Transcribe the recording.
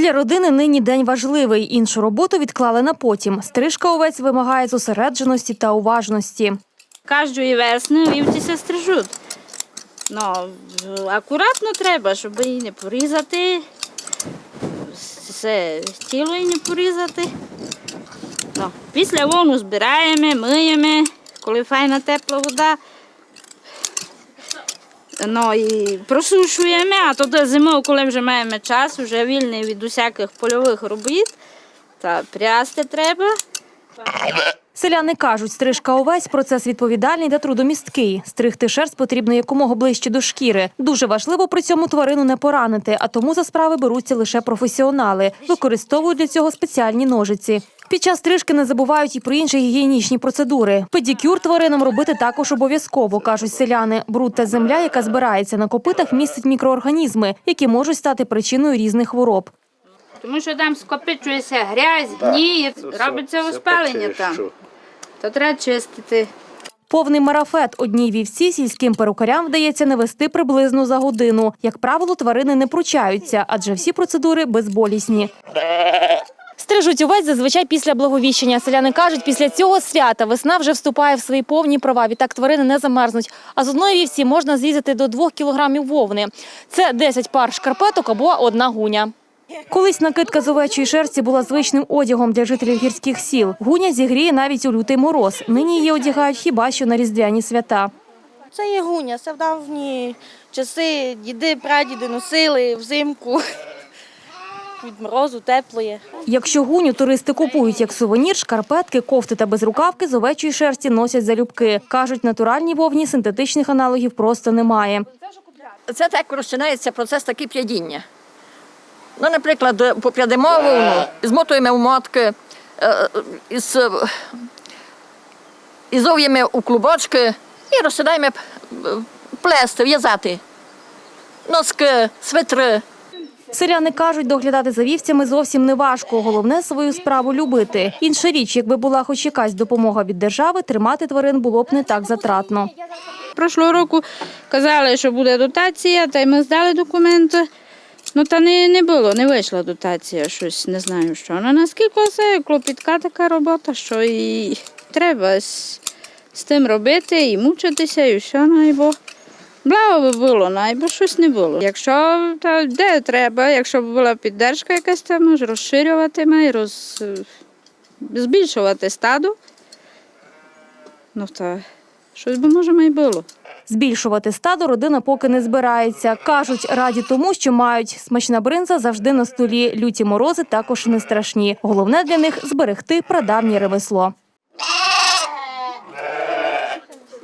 Для родини нині день важливий. Іншу роботу відклали на потім. Стрижка овець вимагає зосередженості та уважності. Кожної весни вівці стрижуть. Ну, акуратно треба, щоб її не порізати, все тіло її не порізати. Ну, після вону збираємо, миємо, коли файна тепла вода. Ну і просушуємо, а тоді зимою, коли вже маємо час, вже вільний від усяких польових робіт, та прясти треба. Селяни кажуть, стрижка овець процес відповідальний та трудомісткий. Стригти шерсть потрібно якомога ближче до шкіри. Дуже важливо при цьому тварину не поранити, а тому за справи беруться лише професіонали. Використовують для цього спеціальні ножиці. Під час стрижки не забувають і про інші гігієнічні процедури. Педикюр тваринам робити також обов'язково, кажуть селяни. Бруд та земля, яка збирається на копитах, містить мікроорганізми, які можуть стати причиною різних хвороб. Тому що там скопичується грязь, гній, робиться воспалення там. То треба чистити. Повний марафет одній вівці сільським перукарям вдається не вести приблизно за годину. Як правило, тварини не пручаються, адже всі процедури безболісні. Стрижуть овець зазвичай після благовіщення. Селяни кажуть, після цього свята весна вже вступає в свої повні права. Відтак тварини не замерзнуть. А з одної вівці можна зрізати до 2 кілограмів вовни. Це 10 пар шкарпеток або одна гуня. Колись накидка з овечої шерсті була звичним одягом для жителів гірських сіл. Гуня зігріє навіть у лютий мороз. Нині її одягають хіба що на різдвяні свята. Це є гуня, це в давні часи діди, прадіди носили взимку. Від морозу тепло є. Якщо гуню туристи купують як сувенір, шкарпетки, кофти та безрукавки з овечої шерсті носять залюбки. Кажуть, натуральній вовні синтетичних аналогів просто немає. Це так розпочинається процес такий п'ядіння. Ну, наприклад, поп'ядемо вовну, змотуємо в мотки, е, із, е, зов'ємо у клубочки і розсідаємо е, плести, в'язати. Носки, свитри. Селяни кажуть, доглядати за вівцями зовсім не важко. Головне свою справу любити. Інша річ, якби була хоч якась допомога від держави, тримати тварин було б не так затратно. Прошлого року казали, що буде дотація, та й ми здали документи. Ну та не, не було, не вийшла дотація, щось не знаю що. Ну наскільки це клопітка така робота, що і треба з, з тим робити і мучитися, і все, найбо. Благо би було, найбо щось не було. Якщо та де треба, якщо б була піддержка якась там, може розширювати і роз, збільшувати стадо, ну та щось би може й було. Збільшувати стадо родина поки не збирається. Кажуть, раді тому, що мають смачна бринза завжди на столі. Люті морози також не страшні. Головне для них зберегти прадавнє ремесло.